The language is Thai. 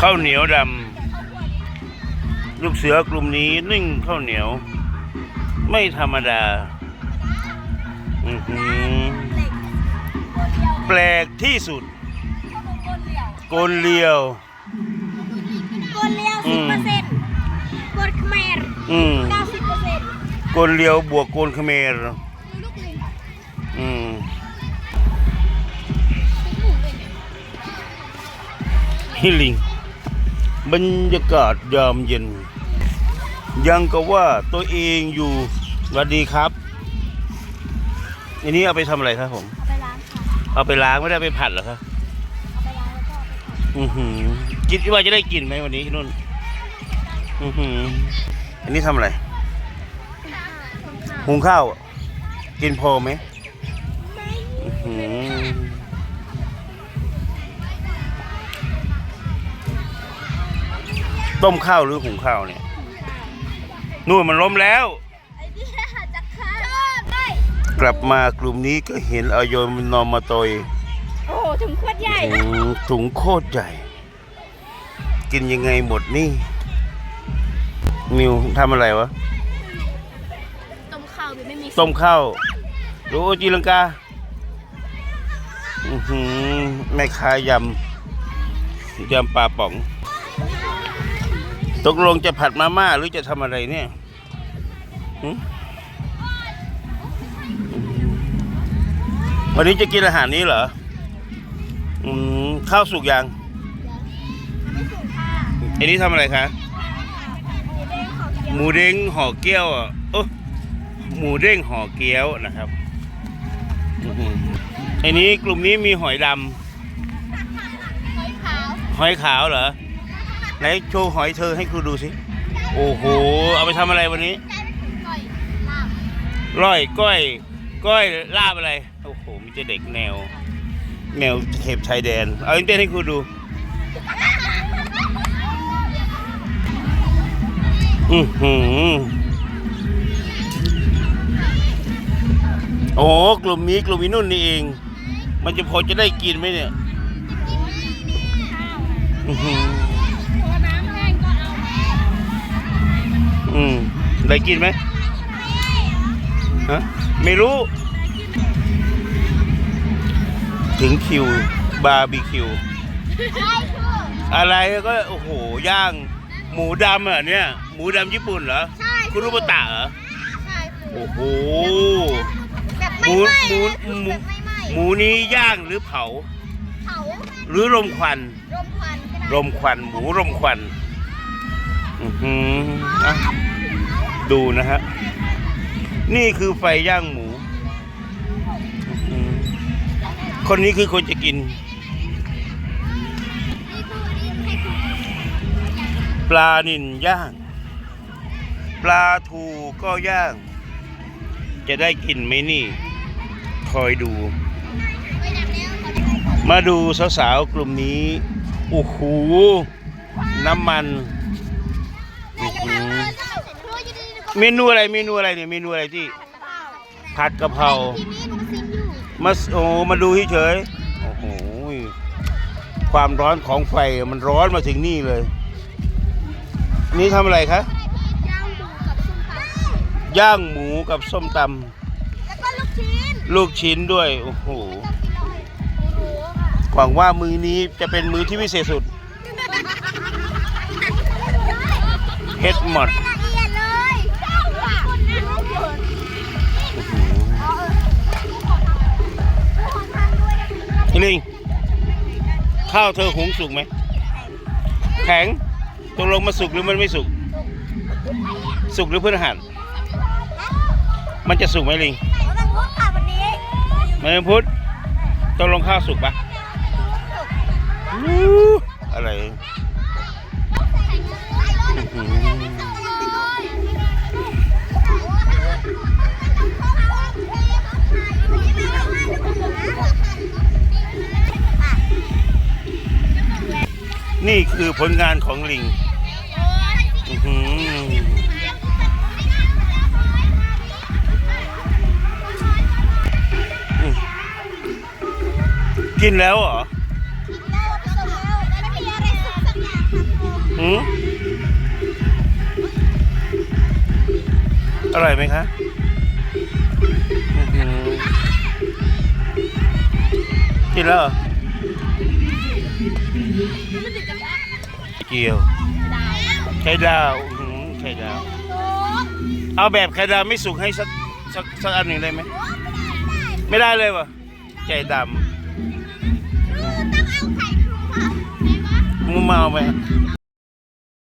ข้าวเหนียวดำลูกเสือกลุ่มนี้นึ่งข้าวเหนียว ไม่ธรรมดาอื้อหือแปลกที่สุด โกนเลียวกดเลี้ยวอืสิบมเปอร์เซ็นต์กดเขมรอืมเก้าสิบเปอร์เซ็นต์โกนเลียวบวกโกนเขมรลูกลิงอืมฮิลิง บรรยากาศยามเย็น ยังก็ว่าตัวเองอยู่สวัสดีครับ อันนี้เอาไปทำอะไรครับผม เอาไปล้างค่ะเอาไปล้างไม่ได้เอาไปผัดเหรอครับ เอาไปล้างแล้วก็เอาไปผัดอือหือคิดว่าจะได้กินไหมวันนี้ที่นู่น อือหืออันนี้ทำอะไร หุงข้าวอะกินพอไหมอื้อหือ ต้มข้าวหรือหุงข้าวเนี่ยนู่นมันล้มแล้วไอ้เบี้ยจะฆ่าชอบได้กลับมากลุ่มนี้ก็เห็นเอาโยมนอมมาตอยโอ้โหถึงขวดใหญ่ถุงถุงโคตรใหญ่ กินยังไงหมดนี่มิวทำอะไรวะ ต้มข้าวไม่มีต้มข้าวดูจีลังกาอือหือแม่ค้ายำยำปลาป๋อง ตกลงจะผัดมาม่าหรือจะทำอะไรเนี่ยหึวันนี้จะกินอาหารนี้เหรออืมข้าวสุกยังไม่สุกค่ะอันนี้ทำอะไรคะหมูเด้งขอเกี๊ยวหมูเด้งห่อเกี๊ยวอะโอ้หมูเด้งห่อเกี๊ยวนะครับอื้อหืออันนี้กลุ่มนี้มีหอยดหอยขาวำหอยขาวเหรอ ไหนโชว์หอยเธอให้ครูดูสิโอ้โห เอาไปทำอะไรวันนี้ก่อยลาบร่อยก้อยก้อยลาบอะไร โอ้โห มีแต่เด็กแนว แนวเข็บชายแดน เอาเต้นให้ครูดู อือหือโอ้กลุ่มนี้กลุ่มนี้นุ่นนี่เอง มันจะพอจะได้กินไหมเนี่ย อือหือ อืมได้กินไหมฮะไม่รู้ ถึงคิวบาร์บีคิวใช่คืออะไรก็ โอ้โห ย่าง หมูดำอะเนี่ย หมูดำญี่ปุ่นเหรอ ใช่คุรุบตะเหรอ ใช่คือโอ้โห แบบหไม่มูไหม้หมูนะหมูแบบไม่ไหม้หมูนี้ย่างหรือเผา เผาหรือรมควัน รมควันก็ได้ รมควัน หมูรมควัน อืออะดูนะฮะ นี่คือไฟย่างหมู คนนี้คือคนจะกิน ปลานินย่าง ปลาทูก็ย่าง จะได้กินไหมนี่ คอยดู มาดูสาวๆกลุ่มนี้ โอ้โห น้ำมันอื้อหือ เมนูอะไรเมนูอะไรเนี่ยเมนูอะไรที่ ผัดกะเพราทีนี้หนูซิมอยู่มาโอ้มาดูเฉยๆโอ้โหความร้อนของไฟมันร้อนมาถึงนี่เลย นี่ทำอะไรคะย่างหมูกับส้มตย่างหมูกับส้มตำแล้วก็ลูกชิ้นำลูกชิ้นด้วย โอ้โหต้องกินเลยโอ้โหค่ะหวังว่ามือนี้จะเป็นมือที่วิเศษสุดเฮ็ดหมด ลิง ข้าวเธอหุงสุกไหม แข็งตกลงมาสุกหรือมันไม่สุก สุกหรือพฤหัสมันจะสุกไหมลิงเราต้องพูดค่ะวันนี้มันเป็นพุธตกลงข้าวสุกปะ นี่คือผลงานของลิงอื้อหือกินแล้วเหรอไม่มีอะไรสุกสักอย่างหืมอร่อยไหมคะอื้อหือกินแล้วเหรอรู้สึกจะดาว เกี๊ยวไข่ดาวอื้อหือไข่ดาวโอ้เอาแบบไข่ดาวไม่สุกให้สักสักสักอันหนึ่งได้ไหม ไม่ได้เลยวะไก่ดต้องเอาไข่คลุมค่ะไหนวะำมึงมาเอาไหมไ